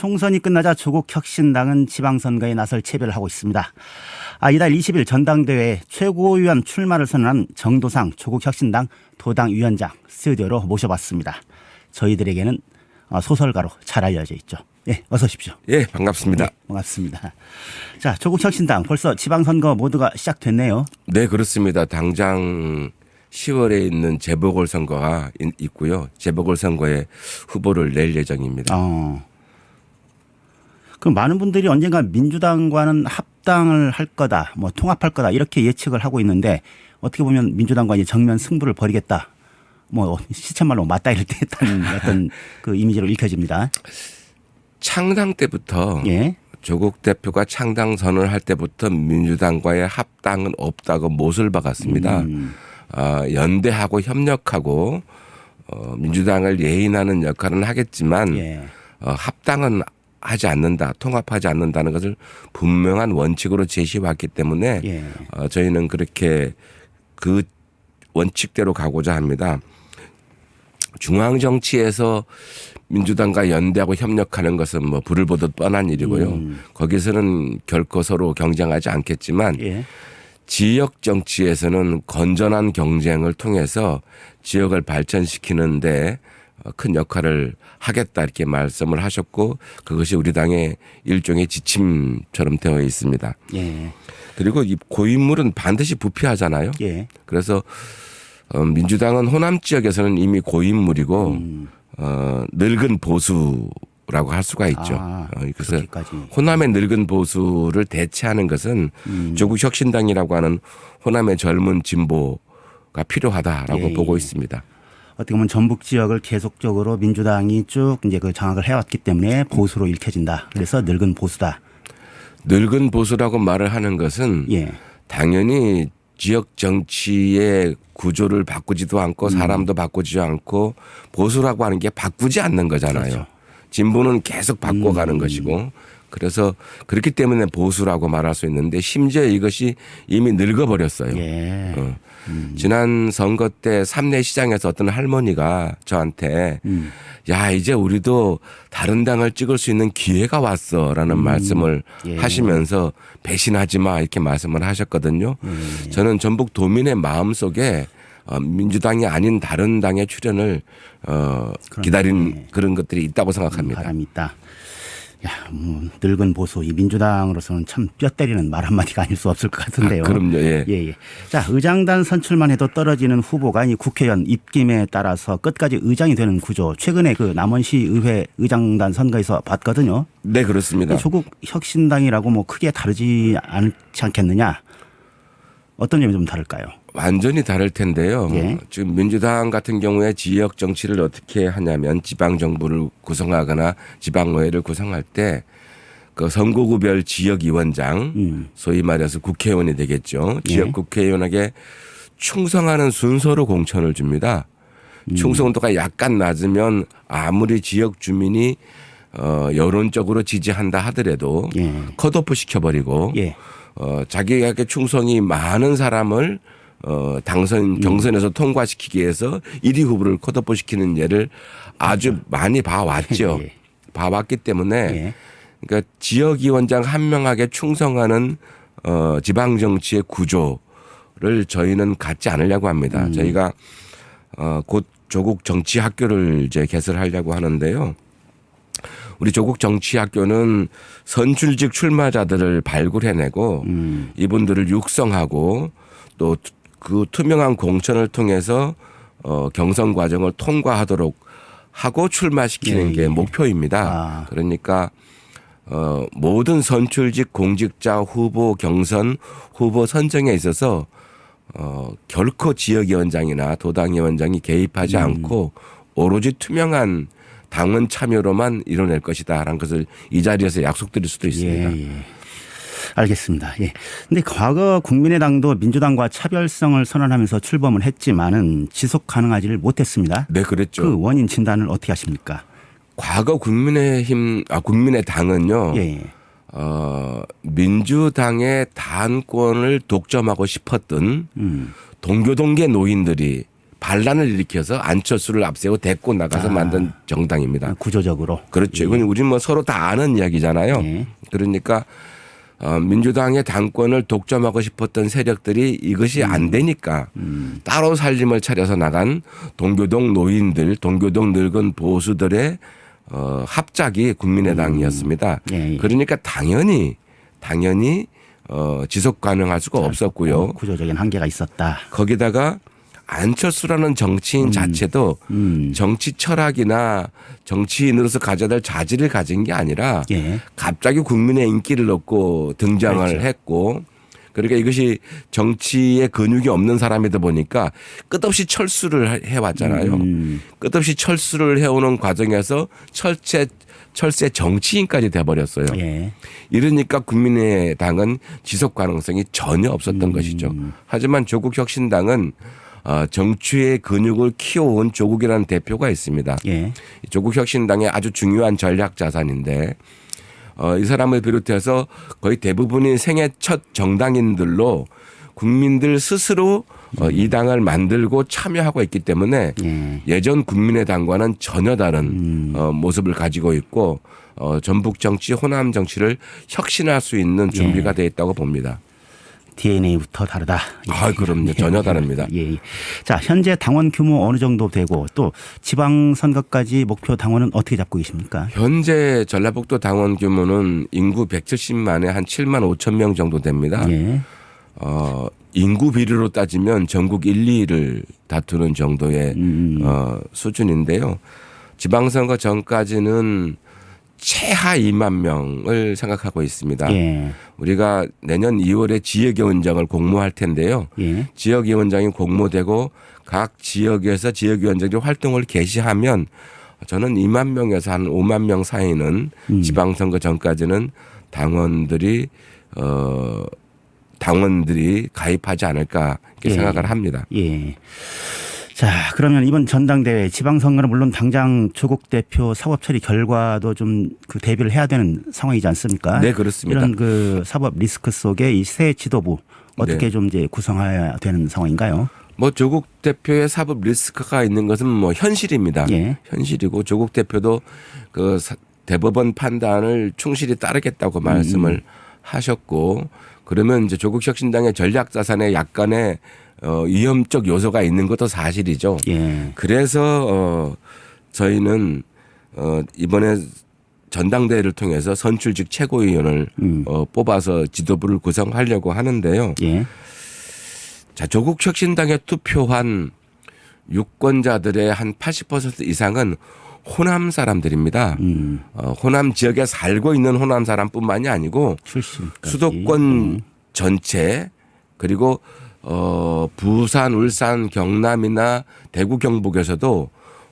총선이 끝나자 조국 혁신당은 지방선거에 나설 채비를 하고 있습니다. 아, 이달 20일 전당대회 최고위원 출마를 선언한 정도상 조국 혁신당 도당 위원장 스튜디오로 모셔봤습니다. 저희들에게는 어, 소설가로 잘 알려져 있죠. 예, 어서 오십시오. 예, 반갑습니다. 네, 반갑습니다. 자, 조국 혁신당 벌써 지방선거 모두가 시작됐네요. 네, 그렇습니다. 당장 10월에 있는 재보궐선거가 이- 있고요. 재보궐선거에 후보를 낼 예정입니다. 어. 그 많은 분들이 언젠가 민주당과는 합당을 할 거다, 뭐 통합할 거다 이렇게 예측을 하고 있는데 어떻게 보면 민주당과 이제 정면 승부를 벌이겠다. 뭐 시쳇말로 맞다 이럴 때 했다는 어떤 그 이미지로 읽혀집니다. 창당 때부터 예. 조국 대표가 창당 선언을 할 때부터 민주당과의 합당은 없다고 못을 박았습니다. 음. 아, 연대하고 협력하고 어, 민주당을 예인하는 역할은 하겠지만 예. 어, 합당은 하지 않는다, 통합하지 않는다는 것을 분명한 원칙으로 제시해왔기 때문에 예. 어, 저희는 그렇게 그 원칙대로 가고자 합니다. 중앙 정치에서 민주당과 연대하고 협력하는 것은 뭐 불을 보듯 뻔한 일이고요. 거기서는 결코 서로 경쟁하지 않겠지만 예. 지역 정치에서는 건전한 경쟁을 통해서 지역을 발전시키는데 어, 큰 역할을 하겠다 이렇게 말씀을 하셨고 그것이 우리 당의 일종의 지침처럼 되어 있습니다. 예. 그리고 이 고인물은 반드시 부패하잖아요. 예. 그래서 어, 민주당은 호남 지역에서는 이미 고인물이고 음. 어, 늙은 보수라고 할 수가 있죠. 아, 어, 그래서 그렇게까지. 호남의 늙은 보수를 대체하는 것은 음. 조국 혁신당이라고 하는 호남의 젊은 진보가 필요하다라고 예, 보고 예. 있습니다. 어떻게 보면 전북 지역을 계속적으로 민주당이 쭉 이제 그 장악을 해왔기 때문에 보수로 읽혀진다. 그래서 늙은 보수다. 늙은 보수라고 말을 하는 것은 예. 당연히 지역 정치의 구조를 바꾸지도 않고 사람도 바꾸지 않고 보수라고 하는 게 바꾸지 않는 거잖아요. 그렇죠. 진보는 계속 바꿔가는 것이고 그래서 그렇기 때문에 보수라고 말할 수 있는데 심지어 이것이 이미 늙어버렸어요. 예. 어. 지난 선거 때 삼내 시장에서 어떤 할머니가 저한테 음. 야 이제 우리도 다른 당을 찍을 수 있는 기회가 왔어라는 말씀을 예. 하시면서 배신하지 마 이렇게 말씀을 하셨거든요. 저는 전북 도민의 마음 속에 어, 민주당이 아닌 다른 당의 출연을 어, 기다린 그런 것들이 있다고 생각합니다. 바람이 있다. 야, 뭐, 늙은 보수, 이 민주당으로서는 참 뼈 때리는 말 한마디가 아닐 수 없을 것 같은데요. 아, 그럼요. 예. 예, 예. 자, 의장단 선출만 해도 떨어지는 후보가 이 국회의원 입김에 따라서 끝까지 의장이 되는 구조. 최근에 그 남원시 의회 의장단 선거에서 봤거든요. 네 그렇습니다. 조국 혁신당이라고 뭐 크게 다르지 않지 않겠느냐? 어떤 점이 좀 다를까요? 완전히 다를 텐데요. 예. 지금 민주당 같은 경우에 지역 정치를 어떻게 하냐면 지방 정부를 구성하거나 지방의회를 구성할 때 그 선거구별 지역 위원장, 음. 소위 말해서 국회의원이 되겠죠. 예. 지역 국회의원에게 충성하는 순서로 공천을 줍니다. 음. 충성도가 약간 낮으면 아무리 지역 주민이 어 여론적으로 지지한다 하더라도 예. 컷오프 시켜버리고 예. 어, 자기에게 충성이 많은 사람을 어, 음. 당선 경선에서 통과시키기 위해서 1위 후보를 컷오프 시키는 예를 아주 많이 봐왔죠. 예. 봐왔기 때문에 예. 그러니까 지역위원장 한 명에게 충성하는 어, 지방 정치의 구조를 저희는 갖지 않으려고 합니다. 저희가 어, 곧 조국 정치 학교를 이제 개설하려고 하는데요. 우리 조국 정치학교는 선출직 출마자들을 발굴해내고 음. 이분들을 육성하고 또 그 투명한 공천을 통해서 어 경선 과정을 통과하도록 하고 출마시키는 예, 게 예. 목표입니다. 아. 그러니까 어 모든 선출직 공직자 후보 경선 후보 선정에 있어서 어 결코 지역위원장이나 도당위원장이 개입하지 음. 않고 오로지 투명한 당원 참여로만 이뤄낼 것이다라는 것을 이 자리에서 약속드릴 수도 있습니다. 예, 예. 알겠습니다. 예. 근데 과거 국민의당도 민주당과 차별성을 선언하면서 출범을 했지만은 지속 가능하지를 못했습니다. 네, 그랬죠. 그 원인 진단을 어떻게 하십니까? 과거 국민의힘 아 국민의당은요. 예. 어 민주당의 당권을 독점하고 싶었던 음. 동교동계 노인들이 반란을 일으켜서 안철수를 앞세고 데리고 나가서 아. 만든 정당입니다. 구조적으로. 그렇죠. 이건 우리 뭐 서로 다 아는 이야기잖아요. 예. 그러니까 어, 민주당의 당권을 독점하고 싶었던 세력들이 이것이 안 되니까 따로 살림을 차려서 나간 동교동 노인들, 동교동 늙은 보수들의 어, 합작이 국민의당이었습니다. 예, 예. 그러니까 당연히 당연히 어, 지속 가능할 수가 없었고요. 어, 구조적인 한계가 있었다. 거기다가 안철수라는 정치인 자체도 음. 정치 철학이나 정치인으로서 가져야 될 자질을 가진 게 아니라 예. 갑자기 국민의 인기를 얻고 등장을 그렇죠. 했고 그러니까 이것이 정치의 근육이 없는 사람이다 보니까 끝없이 철수를 해- 해왔잖아요. 음. 끝없이 철수를 해오는 과정에서 철새 철새 정치인까지 돼버렸어요. 예. 이러니까 국민의당은 지속 가능성이 전혀 음. 없었던 것이죠. 하지만 조국 혁신당은 어, 정치의 근육을 키워온 조국이라는 대표가 있습니다. 예. 이 조국 혁신당의 아주 중요한 전략 자산인데 어, 이 사람을 비롯해서 거의 대부분이 생애 첫 정당인들로 국민들 스스로 어, 이 당을 만들고 참여하고 있기 때문에 예. 예전 국민의당과는 전혀 다른 어, 모습을 가지고 있고 어, 전북 정치, 호남 정치를 혁신할 수 있는 준비가 돼 있다고 봅니다. DNA부터 다르다. 아, 그럼요. 전혀 다릅니다. 예. 예. 자, 현재 당원 규모 어느 정도 되고 또 지방 선거까지 목표 당원은 어떻게 잡고 계십니까? 현재 전라북도 당원 규모는 인구 170만에 한 7만 5천 명 정도 됩니다. 예. 어, 인구 비례로 따지면 전국 1, 2위를 다투는 정도의 음. 어, 수준인데요. 지방선거 전까지는 최하 2만 명을 생각하고 있습니다. 예. 우리가 내년 2월에 지역위원장을 공모할 텐데요. 예. 지역위원장이 공모되고 각 지역에서 지역위원장이 활동을 개시하면 저는 2만 명에서 한 5만 명 사이는 음. 지방선거 전까지는 당원들이 어 당원들이 가입하지 않을까 이렇게 예. 생각을 합니다. 예. 자, 그러면 이번 전당대회 지방선거는 물론 당장 조국 대표 사법 처리 결과도 좀 그 대비를 해야 되는 상황이지 않습니까? 네, 그렇습니다. 이런 그 사법 리스크 속에 이 새 지도부 어떻게 네. 좀 이제 구성해야 되는 상황인가요? 뭐 조국 대표의 사법 리스크가 있는 것은 뭐 현실입니다. 예. 현실이고 조국 대표도 그 사- 대법원 판단을 충실히 따르겠다고 말씀을 하셨고 그러면 이제 조국 혁신당의 전략 자산에 약간의 어 위험적 요소가 있는 것도 사실이죠. 예. 그래서 어 저희는 어 이번에 전당대회를 통해서 선출직 최고위원을 음. 어 뽑아서 지도부를 구성하려고 하는데요. 예. 자, 조국 혁신당에 투표한 유권자들의 한 80% 이상은 호남 사람들입니다. 음. 어, 호남 지역에 살고 있는 호남 사람뿐만이 아니고 출신까지. 수도권 전체 그리고 어 부산, 울산, 경남이나 대구, 경북에서도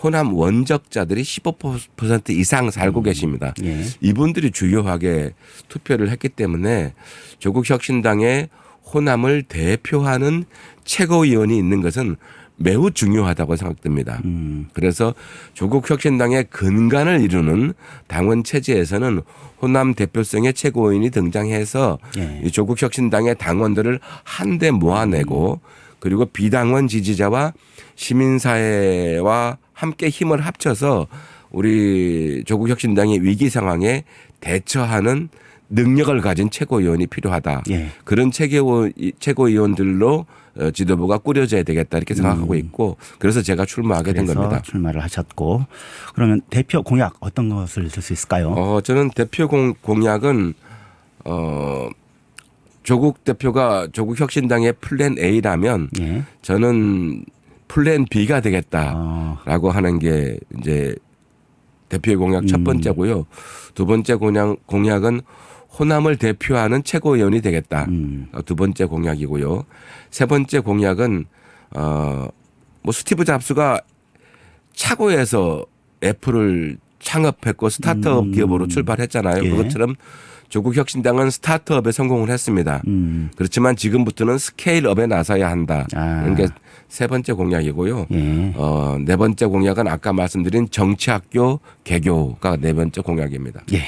호남 원적자들이 15% 이상 살고 계십니다. 예. 이분들이 주요하게 투표를 했기 때문에 조국 혁신당의 호남을 대표하는 최고위원이 있는 것은 매우 중요하다고 생각됩니다. 음. 그래서 조국 혁신당의 근간을 이루는 당원 체제에서는 호남 대표성의 최고위원이 등장해서 예. 이 조국 혁신당의 당원들을 한데 모아내고 그리고 비당원 지지자와 시민사회와 함께 힘을 합쳐서 우리 조국 혁신당의 위기 상황에 대처하는 능력을 가진 최고위원이 필요하다. 예. 그런 최고 최고위원들로 어, 지도부가 꾸려져야 되겠다 이렇게 생각하고 있고 그래서 제가 출마하게 된 음. 그래서 겁니다. 출마를 하셨고 그러면 대표 공약 어떤 것을 줄수 있을까요? 어, 저는 대표 공, 공약은 어 조국 대표가 조국 혁신당의 플랜 A라면 예. 저는 플랜 B가 되겠다라고 어, 하는 게 이제 대표의 공약 음. 첫 번째고요. 두 번째 공약 공약은 호남을 대표하는 최고위원이 되겠다. 음. 어, 두 번째 공약이고요. 세 번째 공약은 어 뭐 스티브 잡스가 차고에서 애플을 창업했고 스타트업 음. 기업으로 출발했잖아요. 예. 그것처럼 조국 혁신당은 스타트업에 성공을 했습니다. 음. 그렇지만 지금부터는 스케일업에 나서야 한다. 아. 이런 게세 번째 공약이고요. 예. 어, 네 번째 공약은 아까 말씀드린 정치학교 개교가 네 번째 공약입니다. 예.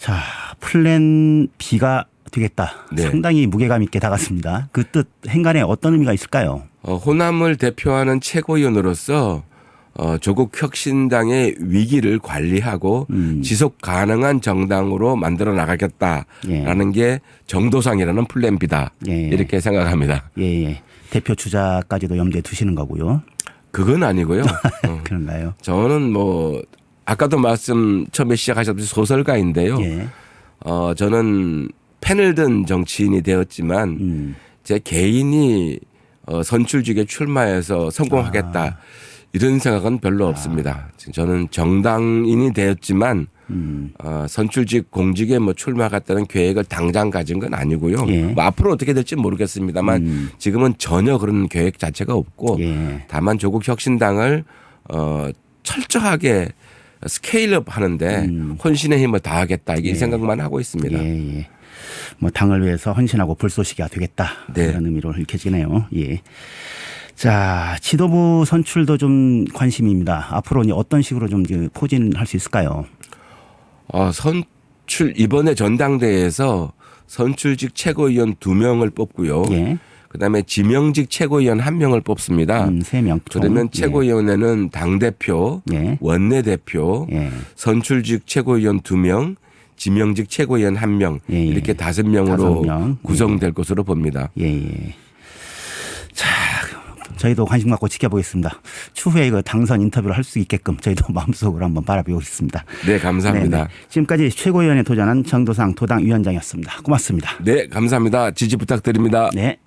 자, 플랜 B가 되겠다. 네. 상당히 무게감 있게 다갔습니다. 그 뜻 행간에 어떤 의미가 있을까요? 어, 호남을 대표하는 최고위원으로서 어, 조국 혁신당의 위기를 관리하고 음. 지속 가능한 정당으로 만들어 나가겠다라는 게 정도상이라는 플랜 B다. 예. 이렇게 생각합니다. 예, 예. 대표 주자까지도 염두에 두시는 거고요. 그건 아니고요. 어, 그런가요? 저는 뭐 아까도 말씀 처음에 시작하셨듯이 소설가인데요. 예. 어, 저는 펜을 든 정치인이 되었지만 음. 제 개인이 어, 선출직에 출마해서 성공하겠다 아. 이런 생각은 별로 없습니다. 저는 정당인이 되었지만 음. 어, 선출직 공직에 뭐 출마하겠다는 계획을 당장 가진 건 아니고요. 예. 뭐 앞으로 어떻게 될지 모르겠습니다만 음. 지금은 전혀 그런 계획 자체가 없고 예. 다만 조국 혁신당을 어, 철저하게 스케일업 하는데 음. 혼신의 힘을 다하겠다 이게 예. 생각만 하고 있습니다. 예, 예. 뭐 당을 위해서 헌신하고 불쏘시개가 되겠다. 네. 이런 의미로 읽혀지네요. 예. 자, 지도부 선출도 좀 관심입니다. 앞으로 이제 어떤 식으로 좀 포진할 수 있을까요? 어, 선출 이번에 전당대회에서 선출직 최고위원 두 명을 뽑고요. 예. 그다음에 지명직 최고위원 한 명을 뽑습니다. 음, 세 명. 총. 그러면 최고위원회는 당 대표, 예. 원내 대표, 예. 선출직 최고위원 두 명, 지명직 최고위원 한명 예, 예. 이렇게 다섯 명으로 다섯 명. 구성될 것으로 봅니다. 예, 예. 자, 저희도 관심 갖고 지켜보겠습니다. 추후에 그 당선 인터뷰를 할 수 있게끔 저희도 마음속으로 한번 바라보겠습니다. 네, 감사합니다. 네, 네. 지금까지 최고위원에 도전한 정도상 도당 위원장이었습니다. 고맙습니다. 네, 감사합니다. 지지 부탁드립니다. 네.